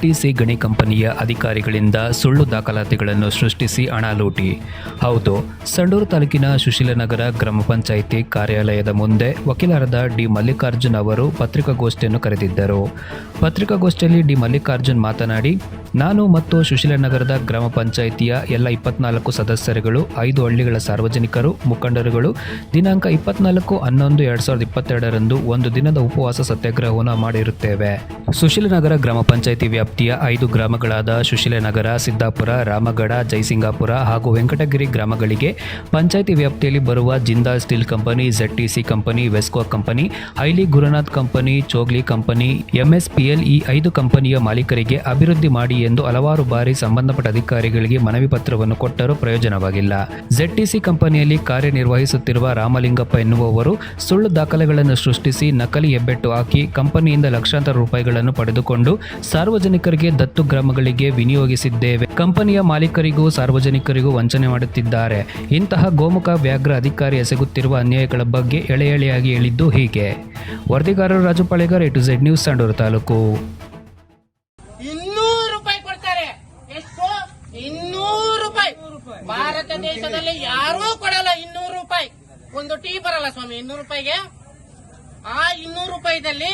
T ಗಣಿ ಕಂಪನಿಯ ಅಧಿಕಾರಿಗಳಿಂದ ಸುಳ್ಳು ದಾಖಲಾತಿಗಳನ್ನು ಸೃಷ್ಟಿಸಿ ಹಣ ಲೂಟಿ. ಹೌದು, ಸಂಡೂರು ತಾಲೂಕಿನ ಸುಶೀಲನಗರ ಗ್ರಾಮ ಪಂಚಾಯಿತಿ ಕಾರ್ಯಾಲಯದ ಮುಂದೆ ವಕೀಲರಾದ ಡಿ ಮಲ್ಲಿಕಾರ್ಜುನ್ ಅವರು ಪತ್ರಿಕಾಗೋಷ್ಠಿಯನ್ನು ಕರೆದಿದ್ದರು. ಪತ್ರಿಕಾಗೋಷ್ಠಿಯಲ್ಲಿ ಡಿ ಮಲ್ಲಿಕಾರ್ಜುನ್ ಮಾತನಾಡಿ, ನಾನು ಮತ್ತು ಸುಶೀಲನಗರದ ಗ್ರಾಮ ಪಂಚಾಯಿತಿಯ ಎಲ್ಲ ಇಪ್ಪತ್ನಾಲ್ಕು ಸದಸ್ಯರುಗಳು, ಐದು ಹಳ್ಳಿಗಳ ಸಾರ್ವಜನಿಕರು, ಮುಖಂಡರುಗಳು, ದಿನಾಂಕ ಇಪ್ಪತ್ನಾಲ್ಕು ಹನ್ನೊಂದು ಎರಡ್ ಸಾವಿರದ ಇಪ್ಪತ್ತೆರಡರಂದು ಒಂದು ದಿನದ ಉಪವಾಸ ಸತ್ಯಾಗ್ರಹವನ್ನು ಮಾಡಿರುತ್ತೇವೆ. ಸುಶೀಲನಗರ ಗ್ರಾಮ ಪಂಚಾಯಿತಿ ವ್ಯಾಪ್ತಿಯ ಐದು ಗ್ರಾಮಗಳಾದ ಸುಶೀಲನಗರ, ಸಿದ್ದಾಪುರ, ರಾಮಗಡ, ಜೈಸಿಂಗಾಪುರ ಹಾಗೂ ವೆಂಕಟಗಿರಿ ಗ್ರಾಮಗಳಿಗೆ ಪಂಚಾಯಿತಿ ವ್ಯಾಪ್ತಿಯಲ್ಲಿ ಬರುವ Jindal steel company ZTC company, Vesco company, highly Gurunath company, Chogli company, MSPL ಈ ಐದು ಕಂಪನಿಯ ಮಾಲೀಕರಿಗೆ ಅಭಿವೃದ್ಧಿ ಮಾಡಿ ಎಂದು ಹಲವಾರು ಬಾರಿ ಸಂಬಂಧಪಟ್ಟ ಅಧಿಕಾರಿಗಳಿಗೆ ಮನವಿ ಪತ್ರವನ್ನು ಕೊಟ್ಟರೂ ಪ್ರಯೋಜನವಾಗಿಲ್ಲ. ಜೆಡ್ಟಿಸಿ ಕಂಪನಿಯಲ್ಲಿ ಕಾರ್ಯನಿರ್ವಹಿಸುತ್ತಿರುವ ರಾಮಲಿಂಗಪ್ಪ ಎನ್ನುವವರು ಸುಳ್ಳು ದಾಖಲೆಗಳನ್ನು ಸೃಷ್ಟಿಸಿ ನಕಲಿ ಹೆಬ್ಬೆಟ್ಟು ಹಾಕಿ ಕಂಪನಿಯಿಂದ ಲಕ್ಷಾಂತರ ರೂಪಾಯಿಗಳನ್ನು ಪಡೆದುಕೊಂಡು ಸಾರ್ವಜನಿಕರಿಗೆ ದತ್ತು ಗ್ರಾಮಗಳಿಗೆ ವಿನಿಯೋಗಿಸಿದ್ದೇವೆ. ಕಂಪನಿಯ ಮಾಲೀಕರಿಗೂ ಸಾರ್ವಜನಿಕರಿಗೂ ವಂಚನೆ ಮಾಡುತ್ತಿದ್ದಾರೆ. ಇಂತಹ ಗೋಮುಖ ವ್ಯಾಘ್ರ ಅಧಿಕಾರಿ ಎಸಗುತ್ತಿರುವ ಅನ್ಯಾಯಗಳ ಬಗ್ಗೆ ಎಳೆ ಎಳೆಯಾಗಿ ಹೇಳಿದ್ದು ಹೀಗೆ. ವರದಿಗಾರರು Raju Palegar, A to Z news Sandur taluk. ಇನ್ನೂರು ಇನ್ನೂರು ಭಾರತ ದೇಶದಲ್ಲಿ ಯಾರೂ ಕೊಡಲ್ಲ ಇನ್ನೂರು ರೂಪಾಯಿ. ಒಂದು ಟೀ ಬರಲ್ಲ ಸ್ವಾಮಿ, ಇನ್ನೂರು ರೂಪಾಯಿಗೆ. ಆ ಇನ್ನೂರು ರೂಪಾಯಿದಲ್ಲಿ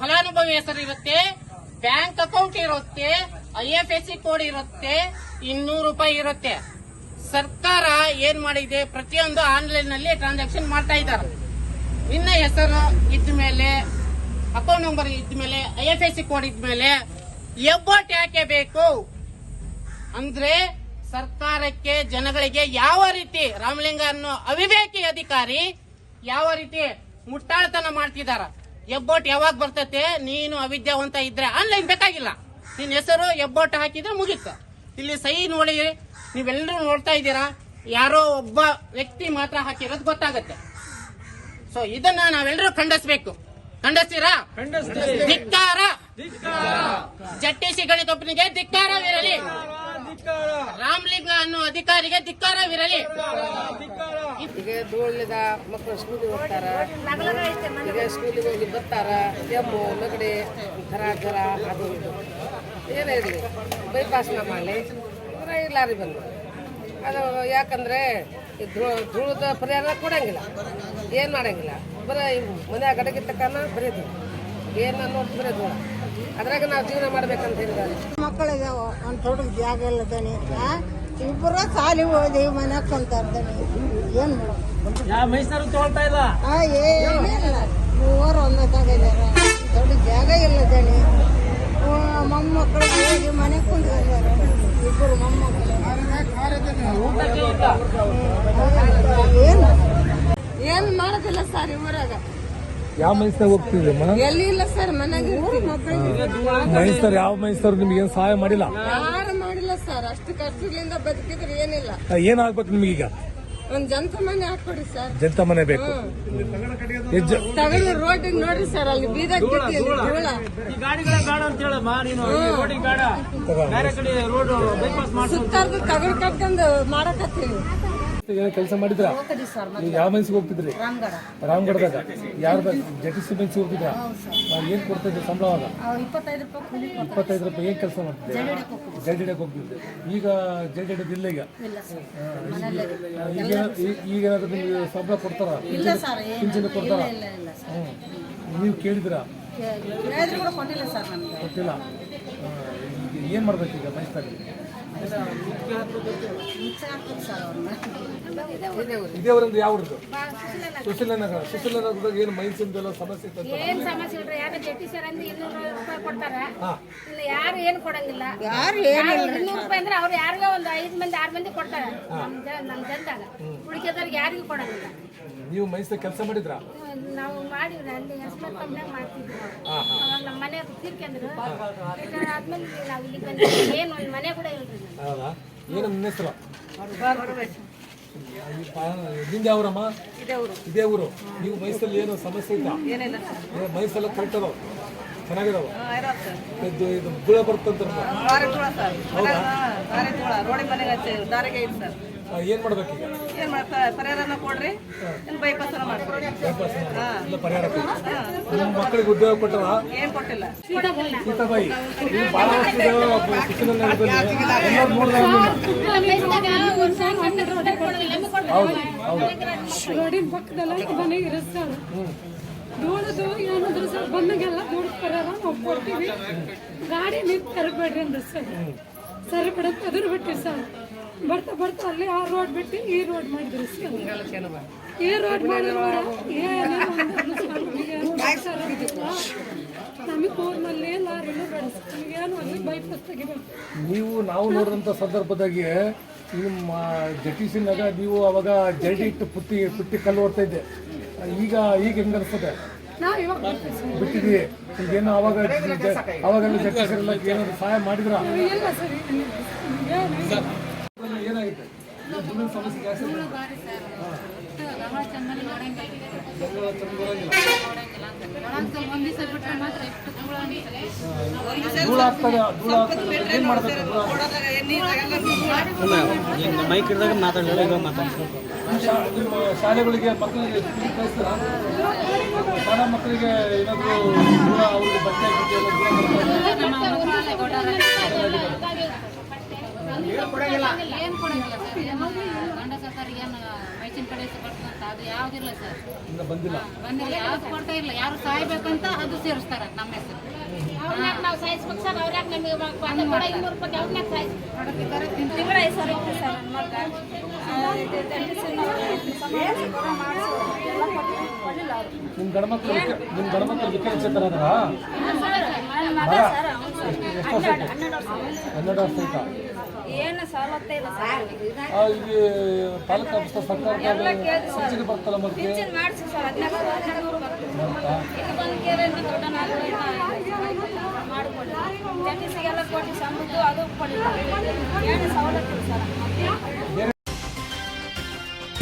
ಫಲಾನುಭವಿ ಹೆಸರು ಇರುತ್ತೆ. ಬ್ಯಾಂಕ್ ಅಕೌಂಟ್ ಇರುತ್ತೆ, I F S C code ಇರುತ್ತೆ, ಇನ್ನೂರು ರೂಪಾಯಿ ಇರುತ್ತೆ. ಸರ್ಕಾರ ಏನ್ ಮಾಡಿದೆ? ಪ್ರತಿಯೊಂದು ಆನ್ಲೈನ್ನಲ್ಲಿ ಟ್ರಾನ್ಸಾಕ್ಷನ್ ಮಾಡ್ತಾ ಇದ್ದಾರೆ. ನಿನ್ನ ಹೆಸರು ಇದ್ದ ಮೇಲೆ, ಅಕೌಂಟ್ ನಂಬರ್ ಇದ್ದ ಮೇಲೆ, I F S C code ಇದ್ದ ಮೇಲೆ ಎಬ್ಬಟ್ ಯಾಕೆ ಬೇಕು? ಅಂದ್ರೆ ಸರ್ಕಾರಕ್ಕೆ, ಜನಗಳಿಗೆ ಯಾವ ರೀತಿ ರಾಮಲಿಂಗ ಅನ್ನೋ ಅವಿವೇಕಿ ಅಧಿಕಾರಿ ಯಾವ ರೀತಿ ಮುಟ್ಟಾಳತನ ಮಾಡ್ತಿದಾರ ಎಬ್ಬೊಟ್ ಯಾವಾಗ ಬರ್ತತೆ? ನೀನು ಅವಿದ್ಯಾವಂತ ಇದ್ರೆ ಆನ್ಲೈನ್ ಬೇಕಾಗಿಲ್ಲ. ನಿನ್ನ ಹೆಸರು ಎಬ್ಬೋಟ್ ಹಾಕಿದ್ರೆ ಮುಗೀತು. ಇಲ್ಲಿ ಸಹಿ ನೋಡಿ ನೀವೆಲ್ಲರೂ ನೋಡ್ತಾ ಇದ್ದೀರಾ? ಯಾರೋ ಒಬ್ಬ ವ್ಯಕ್ತಿ ಮಾತ್ರ ಹಾಕಿರೋದು ಗೊತ್ತಾಗತ್ತೆ. ಸೊ ಇದನ್ನ ನಾವೆಲ್ಲರೂ ಖಂಡಿಸ್ಬೇಕು. ಖಂಡಿಸ್ತೀರಾ? ಧಿಕ್ಕಾರ. ಜಟ್ಟಿಸಿ ಧಿಕ್ಕಾರ ಧಿಕ್ಕಾರವಿರಲಿ. ರಾಮಲಿಂಗ ಅನ್ನೋ ಅಧಿಕಾರಿಗೆ ಧಿಕ್ಕಾರವಿರಲಿ. ಈಗ ಧೂಳಿದ ಮಕ್ಕಳು ಸ್ಕೂಲಿಗೆ ಹೋಗ್ತಾರ ಈಗ ಸ್ಕೂಲಿಗೆ ಹೋಗಿ ಬರ್ತಾರ ಕೆಮ್ಮು ನೆಗಡಿ ಜ್ವರ ಜ್ವರ ಅದು ಇದು. ಏನೇ ಇರಲಿ ಬೈಪಾಸ್ನ ಮಾಡಲಿ. ಅಂದ್ರೆ ಇಲ್ಲಾರಿ ಬಂದು. ಅದು ಯಾಕಂದ್ರೆ ಈ ಧೂ- ಧೂಳದ ಪರಿಹಾರ ಕೊಡಂಗಿಲ್ಲ. ಏನು ಮಾಡಂಗಿಲ್ಲ. ಬರೀ ಮನೆ ಗಡಗಿ ತಕ್ಕನ ಬರೀ ಧೂಳು. ಏನು ಅನ್ನೋದು ಬರೀ ಧೂಳ. ಅದ್ರಾಗ ನಾವು ಜೀವನ ಮಾಡ್ಬೇಕಂತ ಹೇಳಿದ್ದಾರೆ. ಮಕ್ಕಳಿದಾವ ಒಂದು ದೊಡ್ಡ ಜಾಗ ಇಲ್ಲ ದಣಿ. ಇಬ್ಬರು ಸಾಲಿ ಓದಿ ಮನ್ಯಾಗ ಕುಂತಾರ ದಣಿ. ಏನ್ ಮಾಡೋದು? ಆ, ಏನಿಲ್ಲ ಮೂವರು ಒಂದೇ ತಗಿದಾರ ದೊಡ್ಡ ಜಾಗ ಇಲ್ಲ ದಣಿ. ಆ, ಮೊಮ್ಮಕ್ಕಳು ಹೋಗಿ ಮನೆ ಕುಂತಿದಾರ ಇಬ್ಬರು ಮೊಮ್ಮಕ್ಕಳು. ಏನು ಏನ್ ಮಾಡೋದಿಲ್ಲ ಸರ್ ಊರಾಗ ಯಾವ ಮೈಸ್ನಾಗ ಹೋಗ್ತಿದ್ದಮ್ಮ ಎಲ್ಲಿ ಇಲ್ಲ ಸರ್ ಮನೆಗೆ ಮೈಸ್ತರ್ ಯಾವ ಮೈಸ್ತರ್ ನಿಮ್ಗೆ ಏನ್ ಸಹಾಯ ಮಾಡಿಲ್ಲ? ಯಾರು ಮಾಡಿಲ್ಲ ಸರ್ ಅಷ್ಟು ಖರ್ಚುಗಳಿಂದ ಬದುಕಿದ್ರೆ ಏನಿಲ್ಲ. ಏನಾಗ್ಬೇಕು ನಿಮ್ಗೀಗ ಒಂದ್ ಜಂತ ಮನೆ ಹಾಕೊಡಿ ಸರ್. ಜನತಾ ಮನೆ ಬೇಕು. ತಗಡಿ ರೋಡ್ ನೋಡ್ರಿ ಸರ್ ಅಲ್ಲಿ ಬೀದಾಗ ಬಿಟ್ಟಿದೆ ಧೂಳ. ಸುತ್ತಾರ್ದು ತಗೊಂಡ್ ಕಟ್ಕೊಂಡು ಮಾಡಕತ್ತೀವಿ ಕೆಲಸ ಮಾಡಿದ್ರ? ನೀವು ಯಾವ ಮನ್ಸಿಗೆ ಹೋಗ್ತಿದ್ರಿ? ರಾಮಗಢದಾಗ ಯಾರ್ದ? ಜಟಿ ಸಿ ಮನ್ಸಿಗೆ ಹೋಗ್ತಿದ್ರ? ಏನ್ ಕೊಡ್ತಿದ್ರಿ ಸಂಬಳ ಅವಾಗ ಇಪ್ಪತ್ತೈದು ರೂಪಾಯಿ ಏನು ಕೆಲಸ ಮಾಡ್ತಿದ್ದೆ ಜಲ್ಡಿಡಕ್ಕೆ ಹೋಗ್ತಿದ್ದೆ ಈಗ ಜಡ್ ಈಗ? ಇಲ್ಲ ಈಗ ಈಗ- ಈಗ ಏನಾದ್ರು ನಿಮ್ಗೆ ಸಂಬಳ ಕೊಡ್ತಾರ? ಪಿಂಚಣಿ ಕೊಡ್ತಾರ? ನೀವು ಕೇಳಿದ್ರ? ಕೊಟ್ಟಿಲ್ಲ ಏನ್ ಮಾಡ್ಬೇಕು ಈಗ ಮೈಸ್ತಾಗಿ ಇದೇ ಊರಿಂದ ಯಾವ ಊರದ್ದು? ಸುಶೀಲನಗರ. ಸುಶೀಲನಗರದಾಗ ಏನು ಮೈನ್ಸಿಂದೆಲ್ಲ ಸಮಸ್ಯೆ ಇತ್ತು ಏನ್ ಸಮಸ್ಯೆ ಇಲ್ರಿ? ಯಾರು ಜಟ್ಟಿ ಸರ್ ಅಂದ್ರೆ ಇನ್ನೂರು ರೂಪಾಯಿ ಕೊಡ್ತಾರ. ಇಲ್ಲ ಯಾರು ಏನು ಕೊಡಂಗಿಲ್ಲ. ಯಾರು ಇನ್ನೂರು ರೂಪಾಯಿ ಅಂದ್ರೆ ಅವ್ರು ಯಾರಿಗೋ ಒಂದು ಐದು ಮಂದಿ ಆರ್ ಮಂದಿ ಕೊಡ್ತಾರೆ. ನಮ್ಮ ಜನದಾಗ. ಉಳಿಕೆದವ್ರಿಗೆ ಯಾರಿಗೂ ಕೊಡಂಗಿಲ್ಲ. ನೀವು ಮೈಸೂರು ಕೆಲಸ ಮಾಡಿದ್ರಾ? ನಾವು ಮಾಡಿದ್ರೆ ಅಲ್ಲಿ ಮಾಡ್ತಿದ್ವಿ. ಅವಾಗ ನಮ್ಮ ರಿಟೈರ್ ಆದ್ಮೇಲೆ ನಾವು ಇಲ್ಲಿ ಬಂದ್ವಿ ಏನ್ ಒಂದ್ ಮನೆ ಕೂಡ ಇಲ್ರಿ ನಮ್ಗೆ. ಹೌದಾ? ಏನು ನನ್ನ ಹೆಸರು? ನಿಂದ ಯಾವ್ರಮ್ಮ ಇದೇ ಊರು. ನೀವು ಮೈಸೂರಲ್ಲಿ ಏನು ಸಮಸ್ಯೆ ಇಲ್ಲ ಮೈಸೂರೆಲ್ಲ ಕರೆಕ್ಟ್ ಅದಾವ. ಚೆನ್ನಾಗಿದಾವ? ಇದು ಇದು ಗುಳ ಬರ್ತಂತ ರೋಡಿ ಮನೆಗೆ ದಾರಿಗೆ ಸರ್. ಏನು ಮಾಡ್ಬೇಕೀಗ ಏನ್ ಮಾಡ್ತಾರೆ ಪರಿಹಾರನ ಕೊಡ್ರಿ. ಏನ್ ಬೈಪಾಸನ ಮಾಡ್ಕೊಡಿ ಇಲ್ಲ ಪರಿಹಾರ ಕೊಡಿ. ನಿಮ್ಮ ಮಕ್ಕಳಿಗೆ ಉದ್ಯೋಗ ಕೊಟ್ಟವ ಏನ್ ಕೊಟ್ಟಿಲ್ಲ. ಸೀತಾಬಾಯಿ ನೀವು ಭಾಳ ವರ್ಷದ ಶಿಕ್ಷಣ ಎಲ್ಲರೂ ನೋಡಿದ್ರೆ ಹೌದು ಹೌದು ರೋಡಿನ ಪಕ್ಕದಲ್ಲ ಮನೆಗೆ ಇರಿಸ್ತಾಳೆ ನೋಡೋದು ಏನಾದ್ರು ಸರ್ ಬಂದಾಗೆಲ್ಲ ನಾವು ಕೊಡ್ತೀವಿ. ಗಾಡಿ ನಿಂತು ತರಬೇಡ್ರಿ ಅಂದ್ರೆ ಸರ್. ಸರಿ ಬಿಡಕ್ಕೆ ಅದ್ರ ಬಿಟ್ಟಿ ಸರ್. ಬರ್ತಾ ಬರ್ತಾ ಅಲ್ಲಿ ಆ ರೋಡ್ ಬಿಟ್ಟು ಈ ರೋಡ್ ಮಾಡಿದ್ರು ಈ ರೋಡ್ ಮಾಡಿದ್ರು ನಮಗೆ ಊರಿನಲ್ಲಿ ಲಾರಿನೂ ನಮಗೇನು ಅಲ್ಲಿ ಬೈಪಾಸ್ ತೆಗಿಬೇಕು. ನೀವು ನಾವು ನೋಡಿದಂಥ ಸಂದರ್ಭದಾಗೆ ನಿಮ್ಮ ಜಟಿಸಿನಾಗ ನೀವು ಅವಾಗ ಜಡಿ ಇಟ್ಟು ಪುಟ್ಟಿ ಪುಟ್ಟಿ ಕಲ್ಲು ಓಡ್ತಾ ಇದ್ದೆ. ಈಗ ಈಗ ಹೆಂಗ ಅನಿಸ್ತದೆ ಏನೋ ಬಿಟ್ಟಿದ್ವಿ ಈಗೇನು ಅವಾಗ ಅವಾಗೆಲ್ಲ ಜಟಿಸಿರಲ್ಲ ಏನಾದ್ರು ಸಹಾಯ ಮಾಡಿದ್ರ ಇಲ್ಲ ಸರ್ ಏನು ಏನಾಗುತ್ತೆ ದುಡ್ಡಿನ ಸಮಸ್ಯೆ ಜಾಸ್ತಿ ಇದೆ. ಜಗಳ ಚಂದ ಬರಂಗಿಲ್ಲ. ಧೂಳು ಆಗ್ತದೆ ಧೂಳು ಆಗ್ತದೆ. ಏನ್ ಮಾಡ್ಬೇಕು ಧೂಳು? ಆಗ್ತದೆ? ನಿಮ್ಮ ಶಾ- ನಿಮ್ಮ ಶಾಲೆಗಳಿಗೆ ಮಕ್ಕಳಿಗೆ ಕಳಿಸ್ತೀರಾ? ಶಾಲಾ ಮಕ್ಕಳಿಗೆ ಏನಾದರೂ ದೂರ ಅವ್ರಿಗೆ ಬಟ್ಟೆ ಏನು ಕೊಡಂಗಿಲ್ಲ. ಸರ್ ಏನು ಗಂಡ ಸರ್ಕಾರಿಗೆ ಏನು ಮೈಚಿನ ಕಡೆ ಯಾವ್ದಿಲ್ಲ ಸರ್. ಇನ್ನು ಬಂದಿಲ್ಲ. ಬಂದಿಲ್ಲ. ಯಾವ್ದು ಕೊಡ್ತಾ ಇಲ್ಲ. ಯಾರು ಸಾಯ್ಬೇಕಂತ ಅದು ಸೇರಿಸ್ತಾರ ನಮ್ಮ ಹೆಸರು. ನಾವು ಸಾಯಿಸ್ಬೇಕು ಸರ್? ಅವ್ರ್ಯಾಕ ನಮಗೆ ಇನ್ನೂರು ರೂಪಾಯಿ ಅವ್ರನ್ಯಾಕ ಸಾಯಿಸ್ಬೇಕು ತಿಂಗಳ ಸರ್ ಇತ್ತು ಸರ್ ನನ್ನ ಮಗ ನಿಮ್ಮ ನಿಮ್ಮ ವಿಕಲಚೇತನ ಅದರ?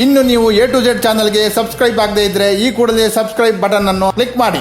ಇನ್ನು ನೀವು ಎ ಟು ಜೆಡ್ ಚಾನಲ್ಗೆ ಸಬ್ಸ್ಕ್ರೈಬ್ ಆಗದೇ ಇದ್ದರೆ ಈ ಕೂಡಲೇ ಸಬ್ಸ್ಕ್ರೈಬ್ ಬಟನ್ ಅನ್ನು ಕ್ಲಿಕ್ ಮಾಡಿ.